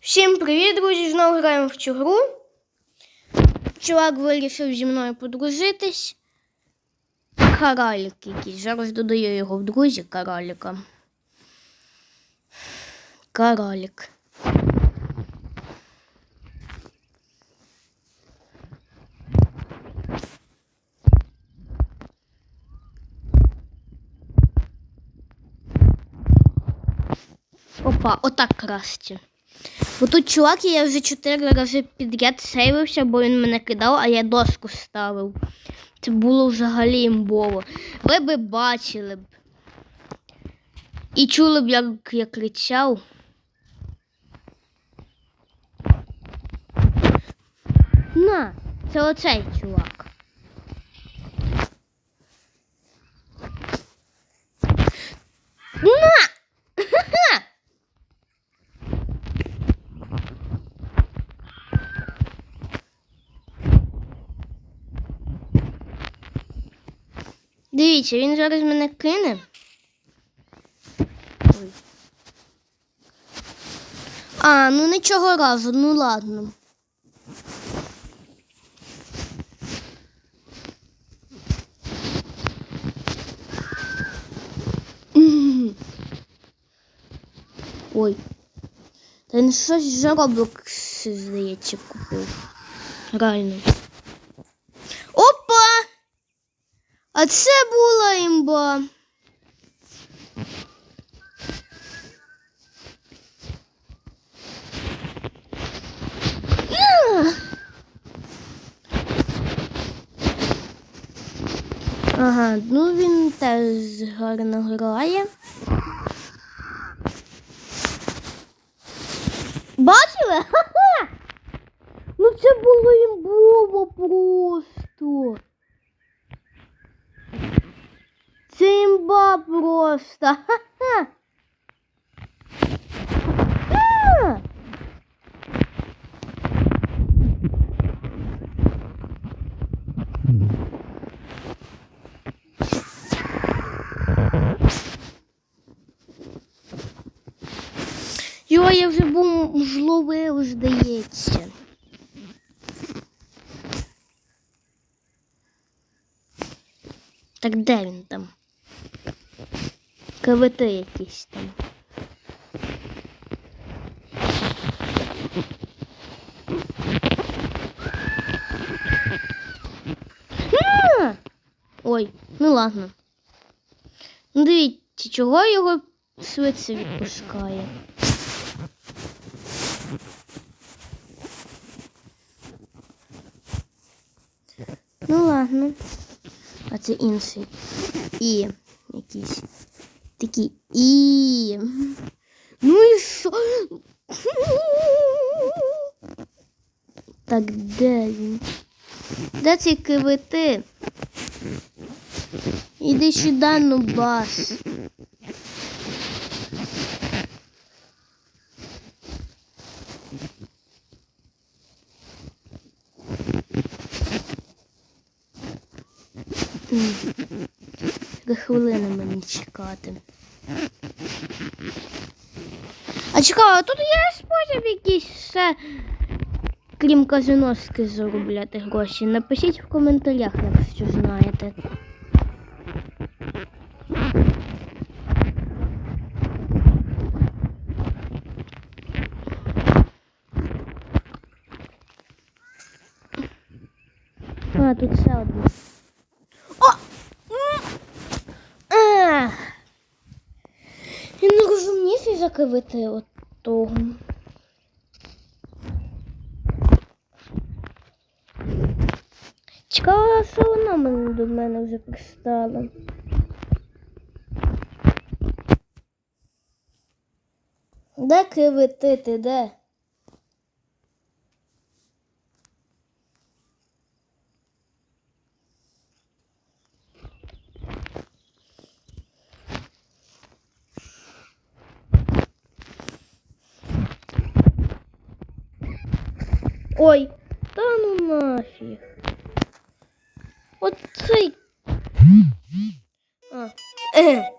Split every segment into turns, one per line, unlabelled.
Всім привіт, друзі! Знову граємо в цю гру. Чувак вирішив зі мною подружитись. Каралік якийсь. Зараз додаю його в друзі караліка. Каралік. Опа, отак красти. Бо тут чувак, я вже чотири рази підряд сейвився, бо він мене кидав, а я доску ставив. Це було взагалі імбово. Ви би бачили б. І чули б, як я кричав. На, це оцей чувак. На! Ха-ха! Дивіться, він зараз мене кине. Ой. А, ну нічого разу, ну ладно. Ой. Та він щось за Roblox, здається, купив. Реально. Опа! А це була імба. Ага, ну він теж гарно грає. Бачили? Ха-ха! Ну це було імбово просто. Це імба просто. Ха-ха. А! Йо, я вже був зловив, здається. Так де він там? КВТ якийсь там. Ой, ну ладно. Ну дивіться, чого його швидше відпускає. Ну ладно. А це інший. І якийсь. Такий і. Ну і що? Так де він? Де цей КВТ? Іди сюди, ну бас. Три хвилини мені чекати. А чекай, а тут є спосіб якийсь ще, крім казиноски, заробляти гроші. Напишіть в коментарях, якщо знаєте. А, тут ще одне. О! Ех. Я не розумніший закривити от того. Чекала, що вона мене до мене вже пристала. Де кривити ти, де? Ой, да ну нафіг. Оцей. А. Е.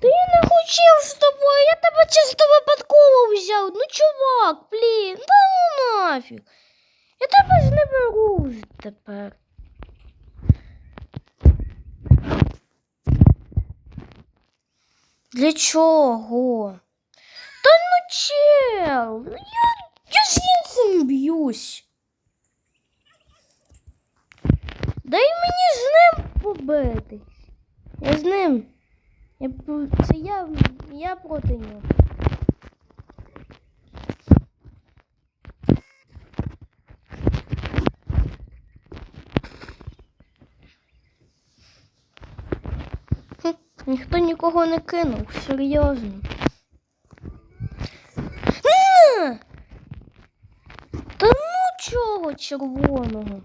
Та я не с з тобою, я тебе чисто випадково взяв. Ну чувак, блин, да ну нафиг Я тебе ж не беру тепер. Для чого? Та ну чел, ну я, я ж іншим б'юсь. Дай мені з ним побитись. Я з ним. Я, це я, я проти нього. Ніхто нікого не кинув, серйозно. На! Та ну чого червоного?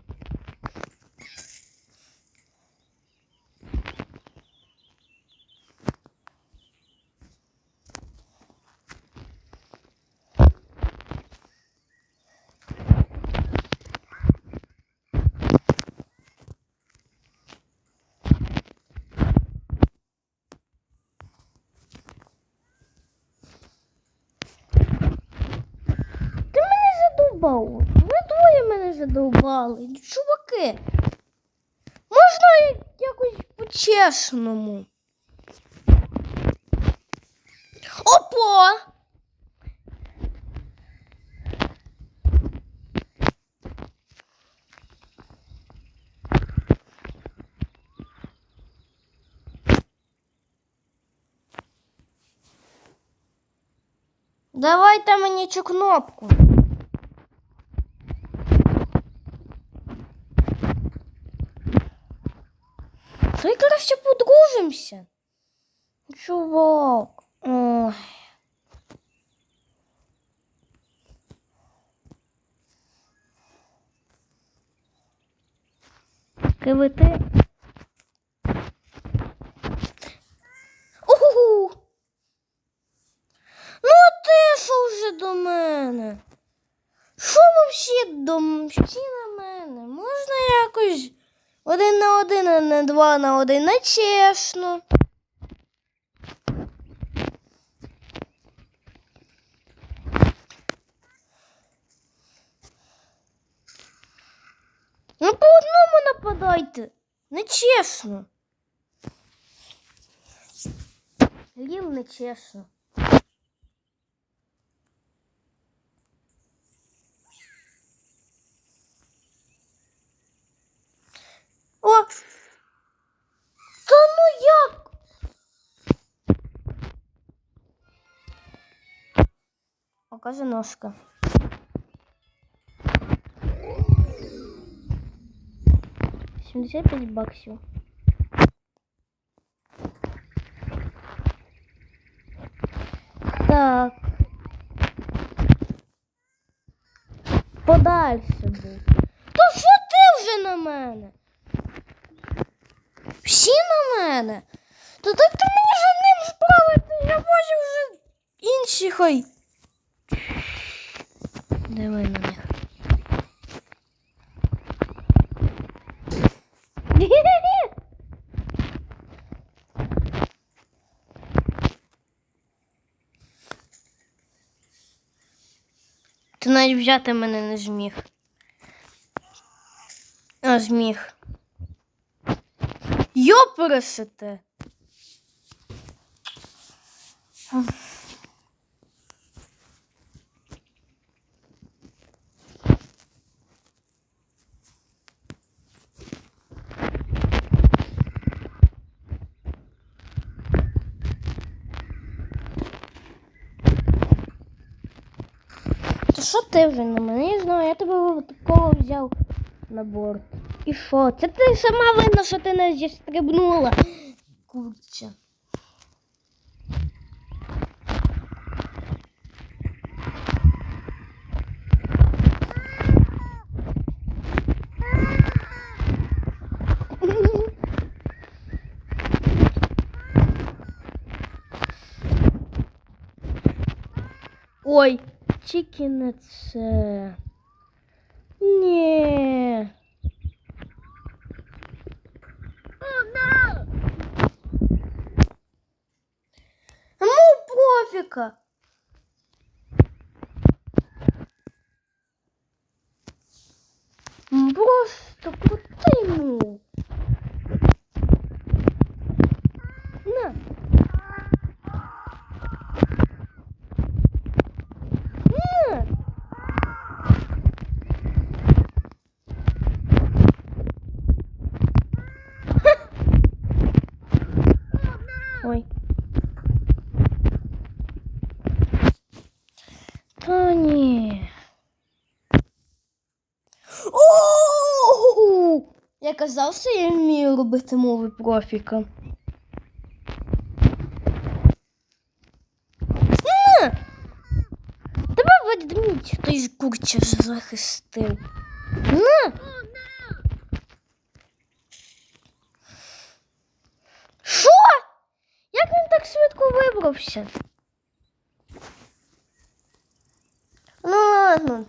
Ти мене задовбав. Ви двоє мене задовбали. Чуваки. Можна якось по-чесному. Опа! Давайте мені цю кнопку. Та й краще подружимося. Чувак. Ой. Кивити. Угу. Ну, а ти що вже до мене? Що всі до всі на мене? Можна якось один на один, а не два на один, не чесно. Ну, по одному нападайте. Нечесно. Лів нечесно. О! Та ну як? Покажи ножка. Сімдесят п'ять баксів. Так. Подальше був. То що ти вже на мене? Всі на мене? То так ти мені за ним справити, я бачу вже інші хай. На них. Ти навіть взяти мене не зміг. А зміг. Йопересете. То що ти вже на мене? Знаю, я тебе випадково взяв на борт. І що? Це ти сама винна, що ти не зістрибнула. Курча. Ой, це. Ні. Профіка. М, Просто крутий мув. На. На. Ой. Та ні. О! Я казав, що я вмію робити мови профіка. Тебе ведмідь, той курча захистив. На! Що? Як він так швидко вибрався? Ну ладно.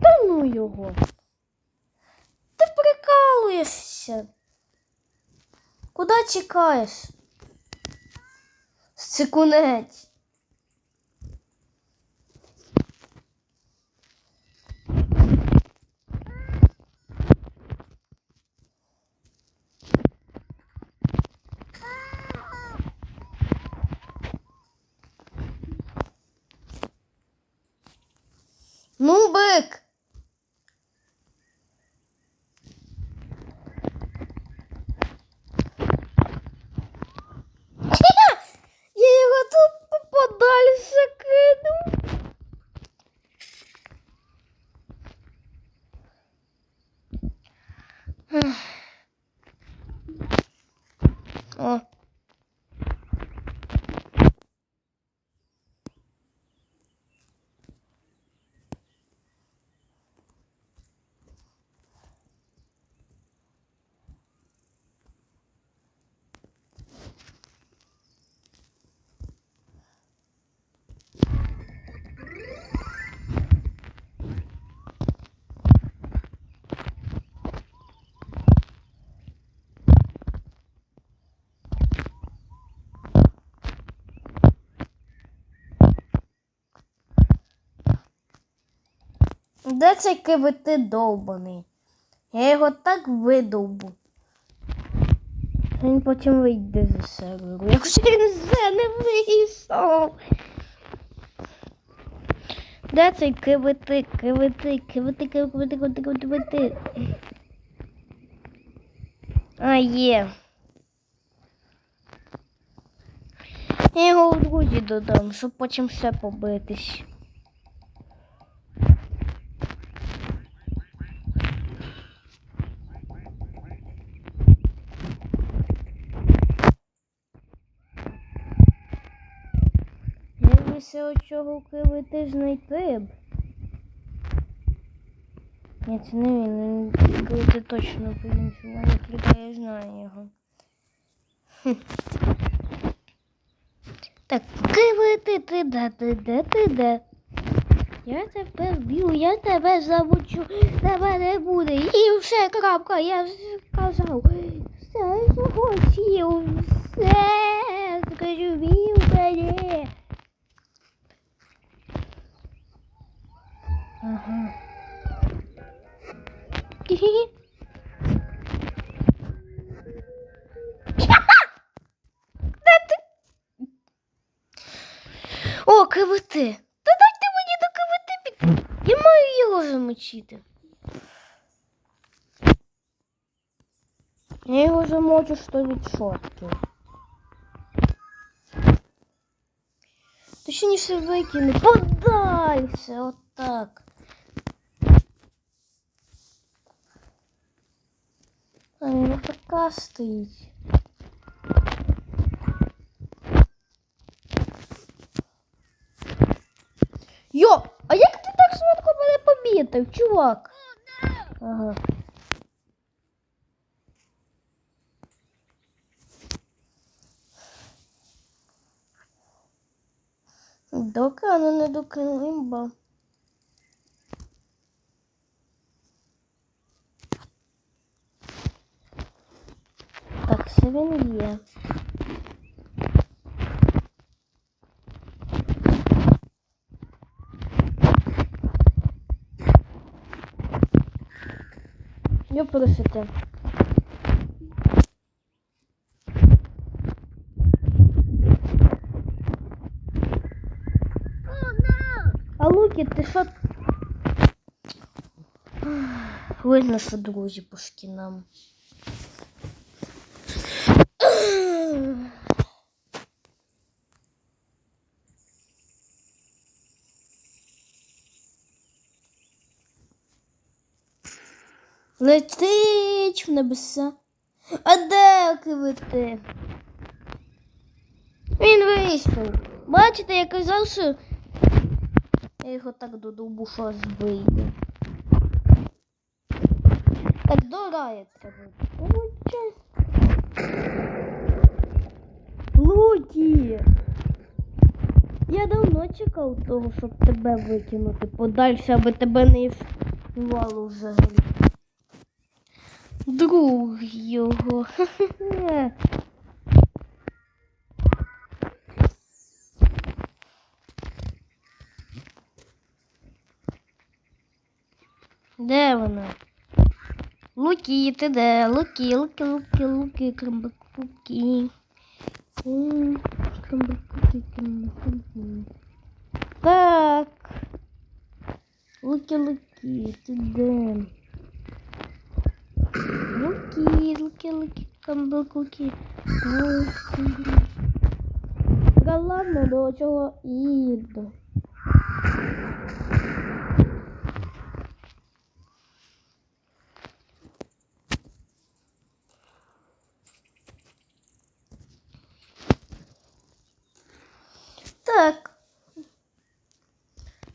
Та ну його. Ти прикалуєшся. Куди чекаєш? Секунець. Ну, бик. Я його тут подальше кину. О. Де цей кивити довбаний? Я його так видовбу. Він потім вийде з серверу. Якщо він все не вийшов. Де цей кивити, кивити, кивити, кивити, кивити, кивити. А, є. Я його в друзі додам, щоб потім все побитись. Я все очого кивити знайти б. Ні, це не він, він кивити точно по-іншому, тільки я знаю його. Так, кивити ти де, ти де, ти де. Я тебе вб'ю, я тебе замучу, тебе не буде. І все, крапка, я ж казав. Все, що хотів, все, О, кивити. Та дайте мені до кивити під. Я маю його замочити. Я його замочу 100%. Точніше викину. Подайся, отак. А він така стоїть. там чувак. Ага. Доки воно не до Килимба. Так, все він є. Я просите. А Луки, ти що? Що друзі пушки шкінам. Летить в небеса. А де кивити? Він вийшов. Бачите, я казав, що я його так додовбу, що аж вийде. Так до рая треба. Короче. Лукі! Я давно чекав того, щоб тебе викинути подальше, аби тебе не існувало взагалі. Друг його. Де вона? Луки, ти де? Луки, луки, луки, луки, крамбакуки. Крамбакуки, крамбакуки. Так. Луки, луки, ти де? Луки, луки, луки, камбакуки. Та ладно, до чого їду. Так.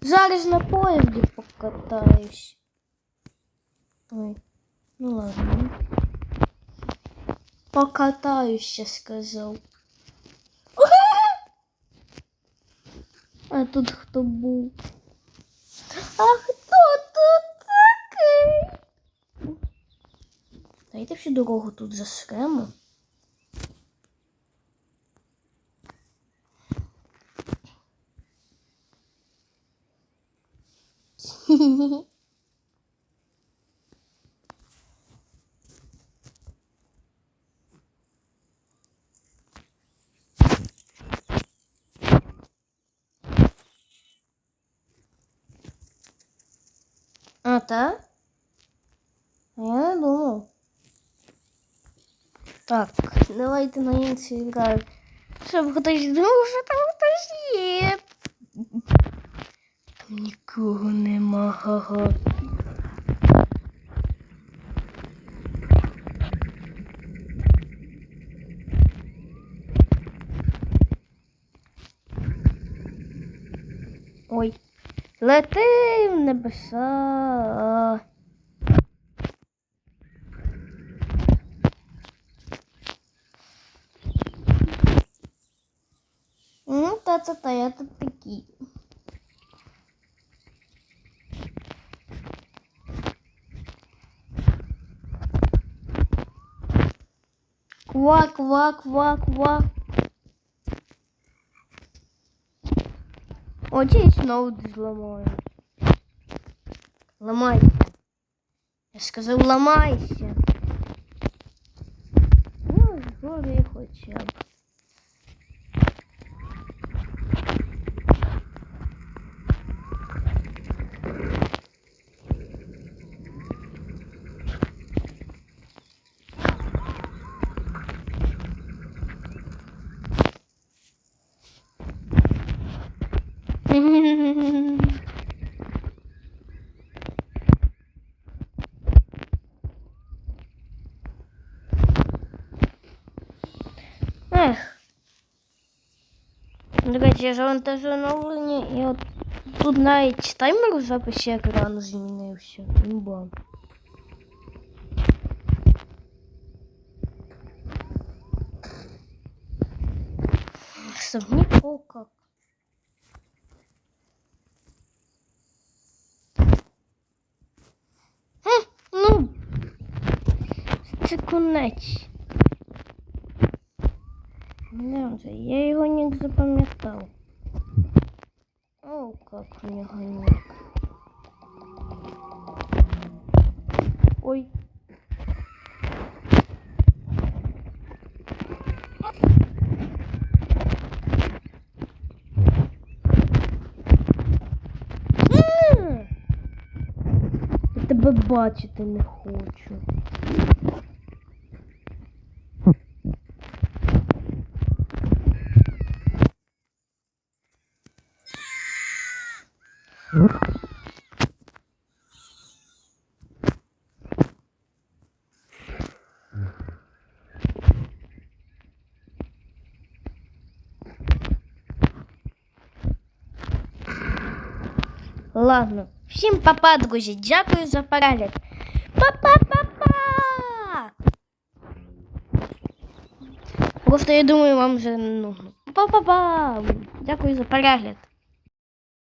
Зараз на поїзді покатаюсь. Ой, Ну ладно. Покатаюся, сказав. А тут хто був? А хто тут такий? Дайте всю дорогу тут засремо. А, так? Я не думав. Так, давайте на інші граю. Щоб хтось думав, що там хтось є. Там нікого нема, га-га. Ой. Лети в небеса. Ну, та це та я тут такий. Ква, ква, ква, ква. Очень снова взломаю. Ломайся. Я сказал, ломайся. Ребят, я завантажу оновлення и вот тут навіть таймер у записі екрану змінився. Імба. Сабні полка. Ну, це. Же, я його не запам'ятав. О, как у нього ник. Ой. Я тебе бачити не хочу. Ладно, всім папа, друзі. Дякую за перегляд. Па-па-па-па! Просто я думаю, вам вже ну. Па-па-па! Дякую за перегляд.